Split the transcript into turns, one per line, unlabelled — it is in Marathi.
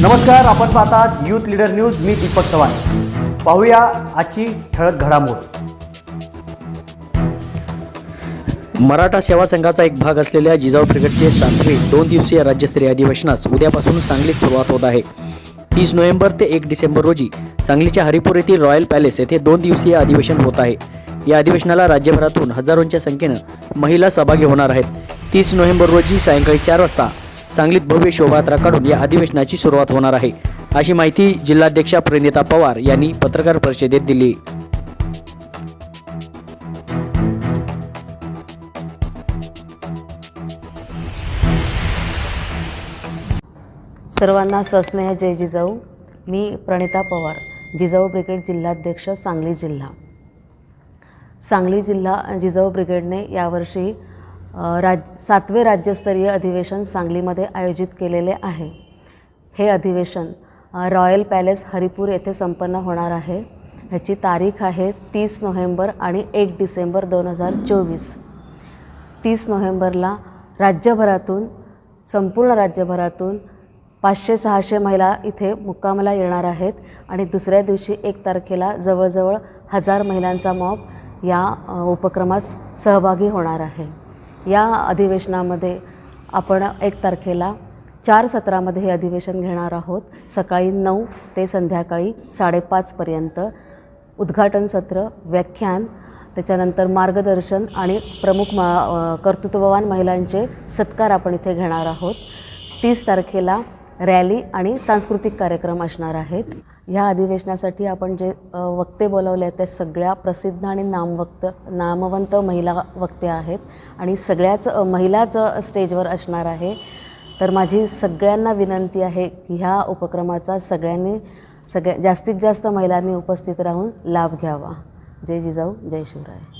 नमस्कार आपण पाहतात यूथ लीडर न्यूज मी दीपक चव्हाण. पाहूया आजची ठळक घडामोड.
मराठा सेवा संघाचा एक भाग असलेल्या जिजाऊ क्रिकेटचे सातवे दोन दिवसीय राज्यस्तरीय अधिवेशनास उद्यापासून सांगलीत सुरुवात होत आहे. तीस नोव्हेंबर ते एक डिसेंबर रोजी सांगलीच्या हरिपूर येथील रॉयल पॅलेस येथे दोन दिवसीय अधिवेशन होत आहे. या अधिवेशनाला राज्यभरातून हजारोंच्या संख्येनं महिला सहभागी होणार आहेत. तीस नोव्हेंबर रोजी सायंकाळी चार वाजता सांगलीत भव्य शोभायात्रा काढून या अधिवेशनाची सुरुवात होणार आहे. अशी माहिती जिल्हाध्यक्षा प्रणिता पवार यांनी पत्रकार परिषदेत दिली.
सर्वांना सस्नेह जय जिजाऊ. मी प्रणिता पवार जिजाऊ ब्रिगेड जिल्हाध्यक्ष सांगली जिल्हा. सांगली जिल्हा जिजाऊ ब्रिगेडने यावर्षी राज सातवे राज्यस्तरीय अधिवेशन सांगलीमध्ये आयोजित केलेले आहे. हे अधिवेशन रॉयल पॅलेस हरिपूर येथे संपन्न होणार आहे. ह्याची तारीख आहे तीस नोव्हेंबर आणि एक डिसेंबर दोन हजार चोवीस. तीस नोव्हेंबरला राज्यभरातून संपूर्ण राज्यभरातून पाचशे सहाशे महिला इथे मुक्कामाला येणार आहेत आणि दुसऱ्या दिवशी एक तारखेला जवळजवळ हजार महिलांचा मॉब या उपक्रमास उपक्रमात सहभागी होणार आहे. या अधिवेशनामध्ये आपण एक तारखेला चार सत्रामध्ये हे अधिवेशन घेणार आहोत. सकाळी नऊ ते संध्याकाळी साडेपाचपर्यंत उद्घाटन सत्र व्याख्यान त्याच्यानंतर मार्गदर्शन आणि प्रमुख मा कर्तृत्ववान महिलांचे सत्कार आपण इथे घेणार आहोत. तीस तारखेला रॅली आणि सांस्कृतिक कार्यक्रम असणार आहेत. ह्या अधिवेशनासाठी आपण जे वक्ते बोलवले आहेत ते सगळ्या प्रसिद्ध आणि नामवक्त नामवंत महिला वक्ते आहेत आणि सगळ्याच महिलाच स्टेजवर असणार आहे. तर माझी सगळ्यांना विनंती आहे की ह्या उपक्रमाचा सगळ्यांनी सगळ्या जास्तीत जास्त महिलांनी उपस्थित राहून लाभ घ्यावा. जय जिजाऊ जय शिवराय.